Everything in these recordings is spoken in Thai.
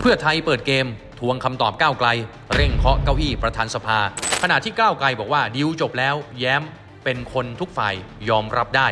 เพื่อไทยเปิดเกม ทวงคำตอบก้าวไกล เร่งเคาะเก้าอี้ประธานสภา ขณะที่ก้าวไกลบอกว่าดิวจบแล้ว แย้มเป็นคนทุกฝ่ายยอมรับได้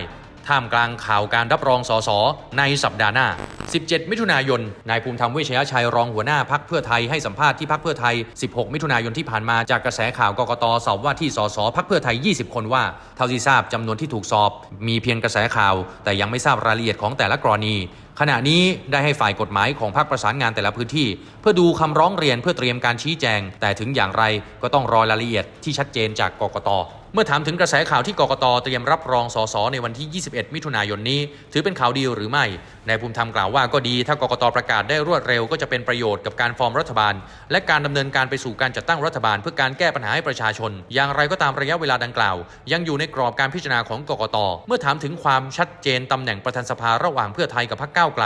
ท่ามกลางข่าวการรับรองสสในสัปดาห์หน้า 17 มิถุนายน นายภูมิธรรมเวชยชัยรองหัวหน้าพักเพื่อไทยให้สัมภาษณ์ที่พักเพื่อไทย 16 มิถุนายนที่ผ่านมาจากกระแสข่าวกกตสอบว่าที่สสพักเพื่อไทย 20 คนว่า เท่าที่ทราบจำนวนที่ถูกสอบ มีเพียงกระแสข่าว แต่ยังไม่ทราบรายละเอียดของแต่ละกรณี ขณะนี้ได้ให้ฝ่ายกฎหมายของภาคประสานงานแต่ละพื้นที่ เพื่อดูคำร้องเรียนเพื่อเตรียมการชี้แจง แต่ถึงอย่างไรก็ต้องรอรายละเอียดที่ชัดเจนจากกกตเมื่อถามถึงกระแสข่าวที่กกตเตรียมรับรองสสในวันที่ 21 มิถุนายนนี้ ถือเป็นข่าวดีหรือไม่นายภูมิธรรมกล่าวว่าก็ดี ถ้ากกตประกาศได้รวดเร็วก็จะเป็นประโยชน์กับการฟอร์มรัฐบาล และการดำเนินการไปสู่การจัดตั้งรัฐบาล เพื่อการแก้ปัญหาให้ประชาชน อย่างไรก็ตามระยะเวลาดังกล่าว ยังอยู่ในกรอบการพิจารณาของกกตเมื่อถามถึงความชัดเจนตำแหน่งประธานสภาระหว่างเพื่อไทยกับพรรคก้าวไกล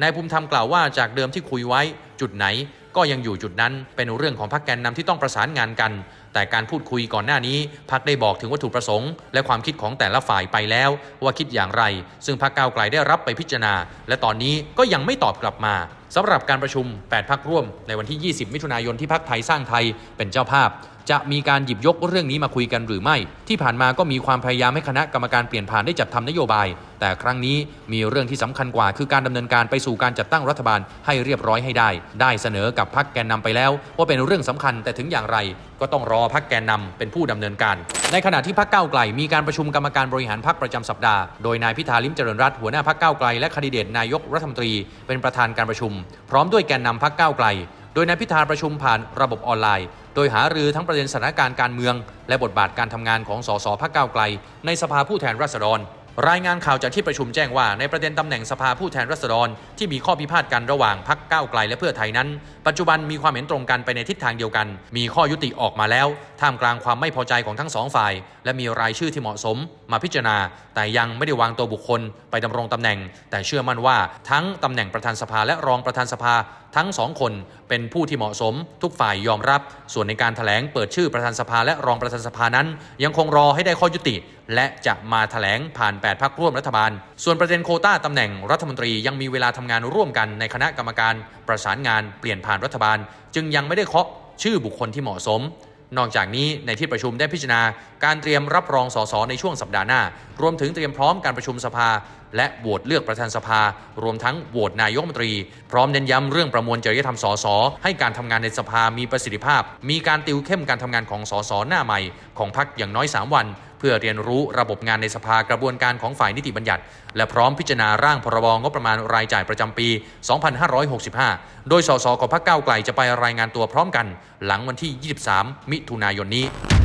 นายภูมิธรรมกล่าวว่าจากเดิมที่คุยไว้ จุดไหนก็ยังอยู่จุดนั้นเป็นเรื่องของพรรคแกนนำที่ต้องประสานงานกัน แต่การพูดคุยก่อนหน้านี้พรรคได้บอกถึงวัตถุประสงค์ และความคิดของแต่ละฝ่ายไปแล้ว ว่าคิดอย่างไร ซึ่งพรรคก้าวไกลได้รับไปพิจารณา และตอนนี้ก็ยังไม่ตอบกลับมาสำหรับการประชุม 8 พักร่วม ในวันที่ 20 มิถุนายนที่พักไทยสร้างไทยเป็นเจ้าภาพ จะมีการหยิบยกเรื่องนี้มาคุยกันหรือไม่ ที่ผ่านมาก็มีความพยายามให้คณะกรรมการเปลี่ยนผ่านได้จัดทำนโยบาย แต่ครั้งนี้มีเรื่องที่สำคัญกว่า คือการดำเนินการไปสู่การจัดตั้งรัฐบาลให้เรียบร้อยให้ได้ ได้เสนอกับพักแกนนำไปแล้ว ว่าเป็นเรื่องสำคัญแต่ถึงอย่างไรก็ต้องรอพักแกนนำเป็นผู้ดำเนินการ ในขณะที่พักเก้าไกลมีการประชุมกรรมการบริหารพักประจำสัปดาห์ โดยนายพิธาลิมเจริญรัตหัวหน้าพักเก้าไกลและคนดิเดตนายกรัฐมนตรีเป็นประธานการประชุม พร้อมด้วยแกนนำพักเก้าไกล โดยนายพิธาประชุมผ่านระบบออนไลน์ โดยหารือทั้งประเด็นสถานการณ์การเมือง และบทบาทการทำงานของสสพักเก้าไกล ในสภาผู้แทนราษฎร รายงานข่าวจากที่ประชุมแจ้งว่าในประเด็นตำแหน่งสภาผู้แทนราษฎร ที่มีข้อพิพาทกันระหว่างพักก้าวไกลและเพื่อไทยนั้น ปัจจุบันมีความเห็นตรงกันไปในทิศทางเดียวกัน มีข้อยุติออกมาแล้ว ท่ามกลางความไม่พอใจของทั้งสองฝ่าย และมีรายชื่อที่เหมาะสม มาพิจารณา แต่ยังไม่ได้วางตัวบุคคลไปดำรงตำแหน่ง แต่เชื่อมั่นว่าทั้งตำแหน่งประธานสภาและรองประธานสภาทั้งสองคนเป็นผู้ที่เหมาะสม ทุกฝ่ายยอมรับ ส่วนในการถแถลงเปิดชื่อประธานสภาและรองประธานสภานั้น ยังคงรอให้ได้ข้อยุติ และจะมาถแถลงผ่าน 8พักร่วมรัฐบาล ส่วนประเด็นโควต้าตำแหน่งรัฐมนตรียังมีเวลาทำงานร่วมกันในคณะกรรมการประสานงานเปลี่ยนผ่านรัฐบาล จึงยังไม่ได้เคาะชื่อบุคคลที่เหมาะสม นอกจากนี้ในที่ประชุมได้พิจารณาการเตรียมรับรองสสในช่วงสัปดาห์หน้า รวมถึงเตรียมพร้อมการประชุมสภา และโหวตเลือกประธานสภา รวมทั้งโหวตนายกรัฐมนตรี พร้อมเน้นย้ำเรื่องประมวลจริยธรรมสสให้การทำงานในสภามีประสิทธิภาพ มีการติวเข้มการทำงานของสสหน้าใหม่ของพรรคอย่างน้อย 3 วัน เพื่อเรียนรู้ระบบงานในสภากระบวนการของฝ่ายนิติบัญญัติ และพร้อมพิจารณาร่างพรบงบประมาณรายจ่ายประจำปี 2565 โดยสสของพรรคก้าวไกลจะไปรายงานตัวพร้อมกัน หลังวันที่ 23 มิถุนายนนี้